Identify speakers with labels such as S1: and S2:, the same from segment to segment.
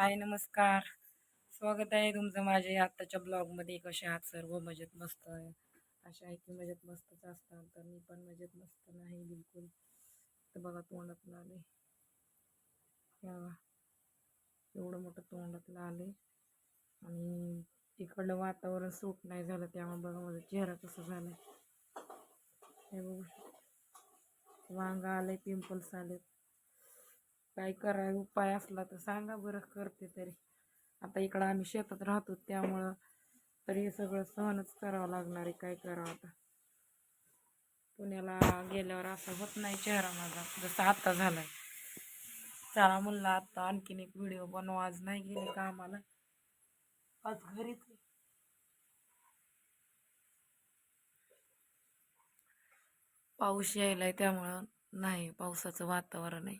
S1: हाय नमस्कार. स्वागत आहे तुमचं माझ्या आत्ताच्या ब्लॉगमध्ये. कसे आहात सर्व? मजेत मस्त आहे. अशा आहे की मजेत मस्तच असतात तर मी पण मजेत मस्त नाही बिलकुल. तर बघा तोंडातलं आले एवढं मोठं तोंडातलं आले आणि तिकडलं वातावरण सूट नाही झालं त्यामुळे बघा माझा चेहरा कसा झाला हे बघू वांगा वांग पिंपल्स आलेत. काय कराय उपाय असला तर सांगा बरं करते तरी. आता इकडं आम्ही शेतात राहतो त्यामुळं तरी हे सगळं सहनच करावं लागणार आहे काय करावं आता. पुण्याला गेल्यावर असं होत नाही चेहरा माझा जसा आत्ता झालाय. चला म्हणलं आत्ता आणखीन एक व्हिडिओ बनवा आज नाही गेले का आम्हाला आज घरीच आहे. पाऊस यायलाय त्यामुळं नाही पावसाचं वातावरण आहे.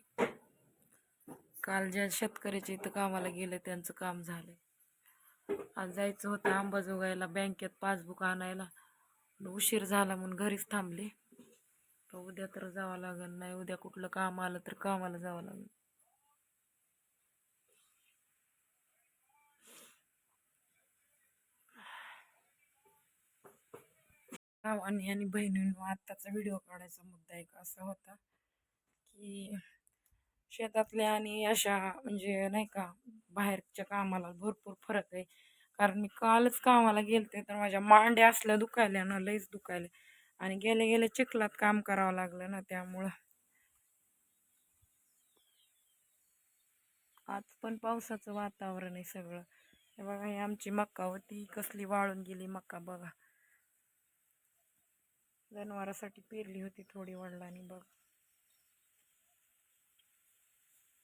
S1: काल ज्या शेतकऱ्याच्या इथं कामाला गेले त्यांचं काम झालं आज जायचं होतं अंबाजोगाईला बँकेत पासबुक आणायला. उशीर झाला म्हणून घरीच थांबले. तर उद्या तर जावं लागेल नाही उद्या कुठलं काम आलं तर कामाला जावं लागेल. भावांनी आणि बहिणींनो आत्ताचा व्हिडिओ काढायचा मुद्दा एक असा होता की शेतातल्या आणि अशा म्हणजे नाही का बाहेरच्या कामाला भरपूर फरक आहे. कारण मी कालच कामाला गेलते तर माझ्या मांड्या असल्या दुखायल्या ना लईच दुखायले. आणि गेले गेले चिखलात काम करावं लागलं ना त्यामुळं. आज पण पावसाचं वातावरण आहे सगळं. हे बघा हे आमची मक्का होती कसली वाळून गेली मक्का बघा. जनावरासाठी पेरली होती थोडी वडिलांनी बघ.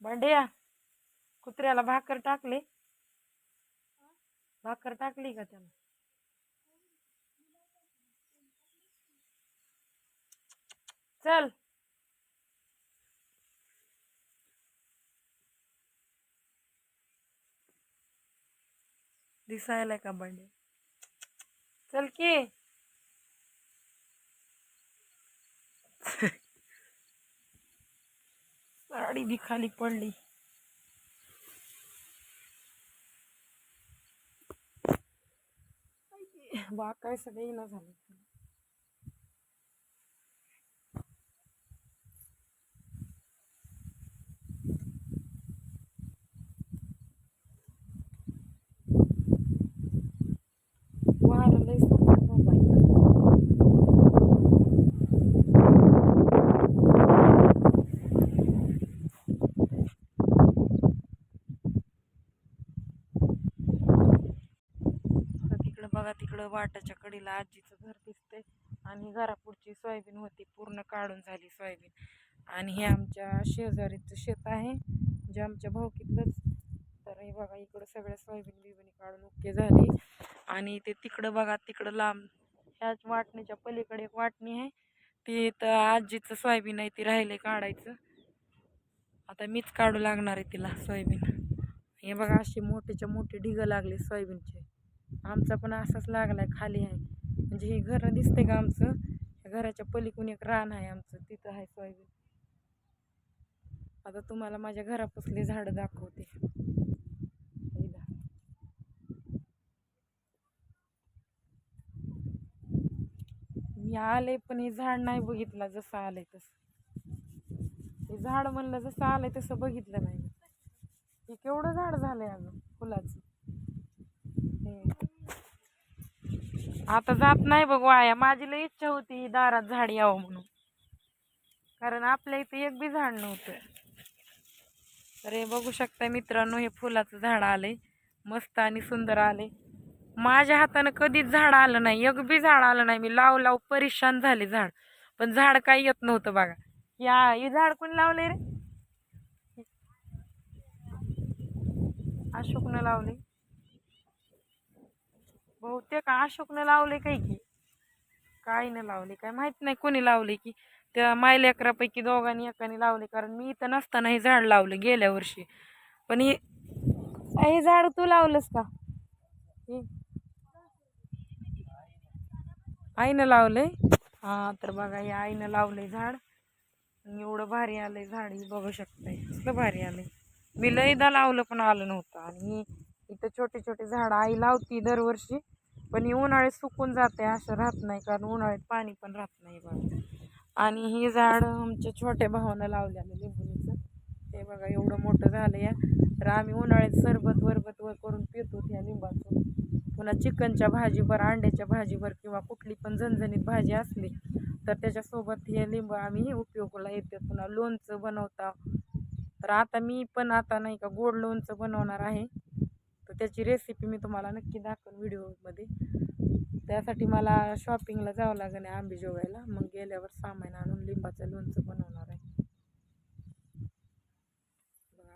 S1: भांड्या कुत्र्याला भाकर टाकले. भाकर टाकली का त्याला? चल. दिसायला का भांडे चल की. गाडी बी खाली पडली. वा काय सगळे ना झाले वारं लय सुटलं बाबा इकडं. आता तिकडं बघा तिकडं वाटाच्या कडेला आजीचं घर दिसतंय आणि घरापुढची सोयाबीन होती पूर्ण काढून झाली सोयाबीन. आणि हे आमच्या शेजारीचं शेत आहे जे आमच्या भाऊकीतलंच तर हे बघा इकडं सगळ्या सोयाबीन बिबिनी काढून ओके झाली. आणि ते तिकडं बघा तिकडं लांब. ह्याच वाटणीच्या पलीकडे एक वाटणी आहे. ती तर आजीचं सोयाबीन आहे ती राहिले काढायचं. आता मीच काढू लागणार आहे तिला सोयाबीन. हे बघा अशी मोठेच्या मोठे ढिगं लागले सोयाबीनचे. आमचा पण असाच लागलाय खाली आहे. म्हणजे हे घर दिसते का आमचं? घराच्या पलीकडून एक रान आहे आमचं तिथं आहे सोयाबीन. आता तुम्हाला माझ्या घरापासले झाडं दाखवते. मी आले पण हे झाड नाही बघितलं जसं आलंय तसं. हे झाड म्हणलं जसं आलंय तसं बघितलं नाही हे केवढं झाड झालंय अगं फुलाचं? आता जात नाही बघ वाया. माझी लई इच्छा होती ही दारात झाड यावं म्हणून. कारण आपल्या इथे एक बी झाड नव्हतं. तर हे बघू शकता मित्रांनो हे फुलाचं झाड आलंय. मस्त आणि सुंदर आले माझ्या हातानं कधीच झाड आलं नाही. एक बी झाड आलं नाही. मी लाव लाव परेशान झाले झाड. पण झाड काही येत नव्हतं बघा. या हे झाड कोणी लावले रे? अशोकनं लावले बहुतेक अशोकनं लावले काय की? काय न लावले काय माहीत नाही कोणी लावले की. त्या माय लेकरापैकी दोघांनी एकाने लावले कारण मी इथं नसताना हे झाड लावलं गेल्या वर्षी. पण हे झाड तू लावलंस का? हे आईनं लावलंय? हा तर बघा हे आईनं लावलंय झाड. एवढं भारी आलंय झाड ही बघू शकताय. कसलं भारी आलंय. मी लईदा लावलं पण आलं नव्हतं. आणि इथं छोटे छोटे झाडं आई लावती दरवर्षी. पण ही उन्हाळ्यात सुकून जाते असं राहत नाही कारण उन्हाळ्यात पाणी पण राहत नाही बघा. आणि ही झाड आमच्या छोट्या भावानं लावलेलं लिंबुनीचं हे बघा एवढं मोठं झालं या तर आम्ही उन्हाळ्यात सरबत वरबत वर करून पितो त्या लिंबाचं. पुन्हा चिकनच्या भाजीवर अंड्याच्या भाजीवर किंवा कुठली पण झणझणीत भाजी असली तर त्याच्यासोबत हे लिंब आम्ही उपयोगाला येते. पुन्हा लोणचं बनवता. तर आता मी पण आता नाही का गोड लोणचं बनवणार आहे. त्याची रेसिपी मी तुम्हाला नक्की दाखवेन व्हिडिओमध्ये. त्यासाठी मला शॉपिंगला जावं लागेल आंबे जोगायला. मग गेल्यावर सामान आणून लिंबाचं लोणचं बनवणार आहे.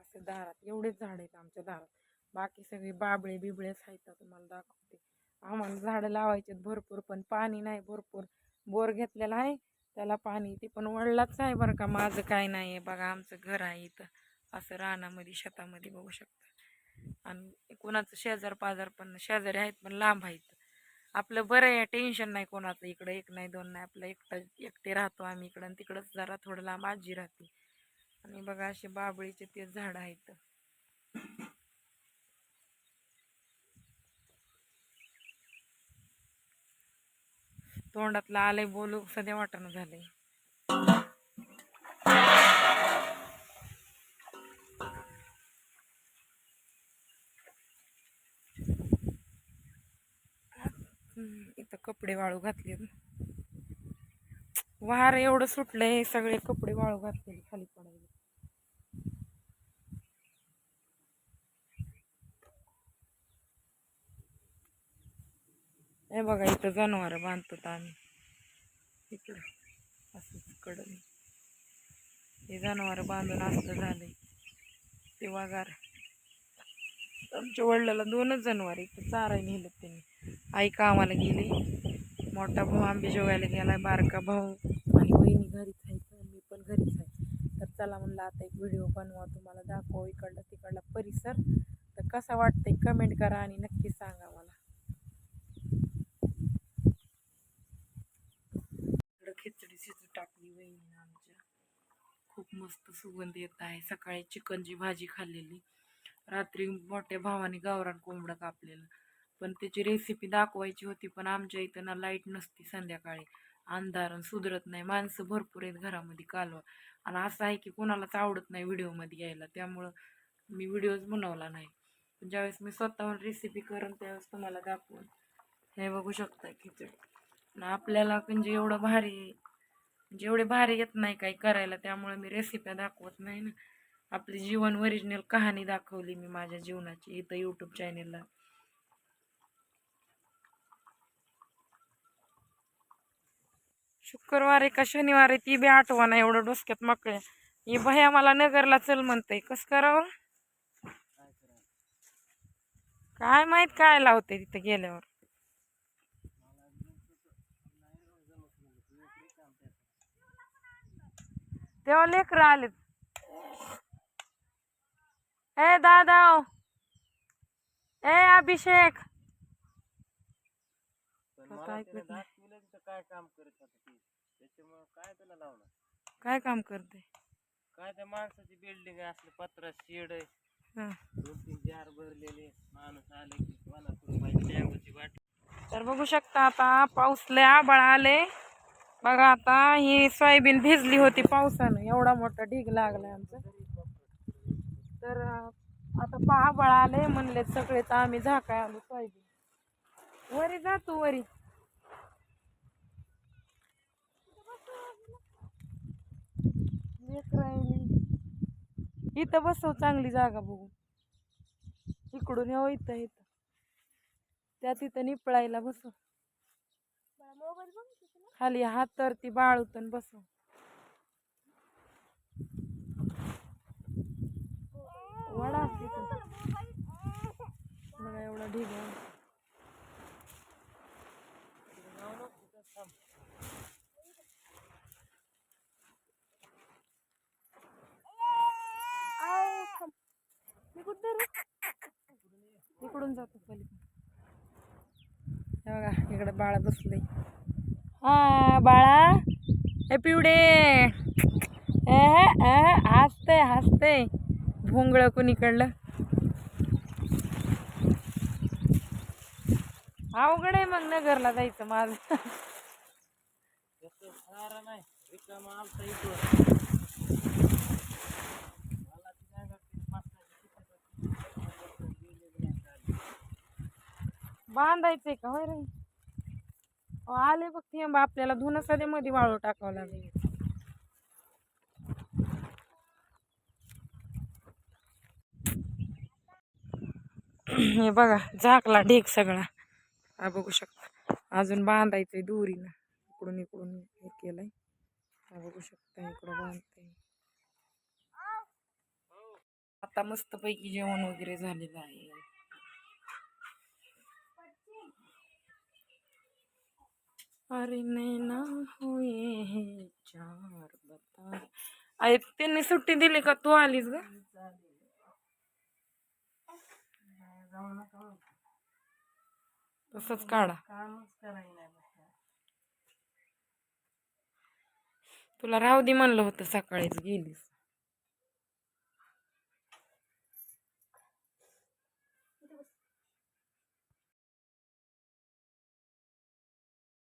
S1: असे दारात एवढेच झाड आहेत आमच्या दारात. बाकी सगळी बाबळे बिबळेच आहेत तुम्हाला दाखवते. आम्हाला झाडं लावायचे भरपूर पण पाणी नाही भरपूर. बोर घेतलेला आहे त्याला पाणी ते पण वडलाच आहे बरं का. माझं काय नाही आहे. बघा आमचं घर आहे इथं. असं रानामध्ये शेतामध्ये बघू शकता. आणि कोणाचं शेजार पाजार पण शेजारी आहेत पण लांब आहेत. आपलं बरं आहे टेन्शन नाही कोणाचं इकडं एक नाही दोन नाही आपलं एकटा एकटे राहतो आम्ही इकडं आणि तिकडंच जरा थोडं लांब आजी राहते. आणि बघा असे बाबळीचे ते झाड आहेत. तोंडातलं आलंय बोलू सध्या वाटणं झालंय हम्म, इथं कपडे वाळू घातले वार एवढं सुटलंय सगळे कपडे वाळू घातले खाली पडायला. हे बघा इथं जनावर बांधतो आम्ही. इकडं असंच कडं हे जनावर बांधून असं झालंय. ते वाघार आमच्या वडिलाला दोनच जनावर इथं नेलं त्यांनी. आई कामाला गेली. मोठा भाऊ आंबे जेवायला गेला बारका भाऊ आणि बहिणी घरीच आहे तर मी पण घरीच आहे. तर चला म्हणलं आता एक व्हिडिओ बनवा. तुम्हाला दाखव इकडला तिकडला परिसर. तर कसा वाटतंय कमेंट करा आणि नक्की सांगा मला. इकडं खिचडी शिजू टाकली बहिणी आमच्या. खूप मस्त सुगंध येत आहे. सकाळी चिकनची भाजी खाल्लेली. रात्री मोठ्या भावाने गावरान कोंबडं कापलेलं. पण त्याची रेसिपी दाखवायची होती पण आमच्या इथं ना लाइट नसती संध्याकाळी. अंधारण सुधरत नाही. माणसं भरपूर आहेत घरामध्ये कालवा. आणि असं आहे की कोणालाच आवडत नाही व्हिडिओमध्ये यायला. त्यामुळं मी व्हिडिओज बनवला नाही. पण ज्यावेळेस मी स्वतःहून रेसिपी करेन त्यावेळेस तुम्हाला दाखवून. हे बघू शकता खिचडी. आणि आपल्याला म्हणजे एवढं भारी म्हणजे एवढे भारी येत नाही काही करायला. त्यामुळे मी रेसिप्या दाखवत नाही ना. आपली जीवन ओरिजिनल कहाणी दाखवली मी माझ्या जीवनाची इथं यूट्यूब चॅनेलला शुक्रवारी का शनिवारी ती बी आठवण एवढं डोसक्यात मकळ्या ही भया मला नगरला चल म्हणतंय कसं करावं? काय माहीत काय लावते तिथे गेल्यावर. तेव्हा लेकरं आलेत. ए दादा ए अभिषेक
S2: काय काम करत होता ती? त्याच्यामुळं काय लावणार
S1: काय काम करते?
S2: काय त्या माणसाची बिल्डिंग आहे असलं पत्रा शेड आहे.
S1: हं.
S2: दोन तीन जार भरलेले. माणूस आले की मला पाहिजे वाट.
S1: तर बघू शकता आता पाऊस लय आबाळ आले. बघा आता ही सोयाबीन भिजली होती पावसानं. एवढा मोठा ढीग लागलाय आमचा. तर आता पा आबाळ आले म्हणले सगळेच आम्ही झाकाय आलो पाहिजे. वरी जातो वरी. आहे मी. इथं बसव चांगली जागा बघू इकडून येऊ इथं इथं. त्या तिथं निपळायला बसव. खाली हात तर ती बाळूतन बसव. वडा तिथं बघा एवढा ढीग आहे. इकडून जातो पलीकडे. बघा इकडे बाळा बसले. हा बाळा. हे पिवडे. ए, हसते हसते. भोंगळ कुणीकडलं अवघड आहे मग नगरला जायचं माझं.
S2: आहे
S1: बांधायचंय का? होय रे. आले बघ ते आपल्याला धुणं मध्ये वाळू टाकावं लागेल. हे बघा झाकला ढेक सगळा. हा बघू शकता. अजून बांधायचंय दोरीनं. इकडून इकडून हे केलंय. हा बघू शकता इकडं बांधतंय. आता मस्त पैकी जेवण वगैरे झालेलं आहे. अरे नैना हुए हैं चार बता अरे त्यांनी सुट्टी दिली का? तू आलीस ग? तसंच काढा.
S2: कामच करायला नाही बघा.
S1: तुला राहू दे म्हणलं होतं सकाळीच गेलीस.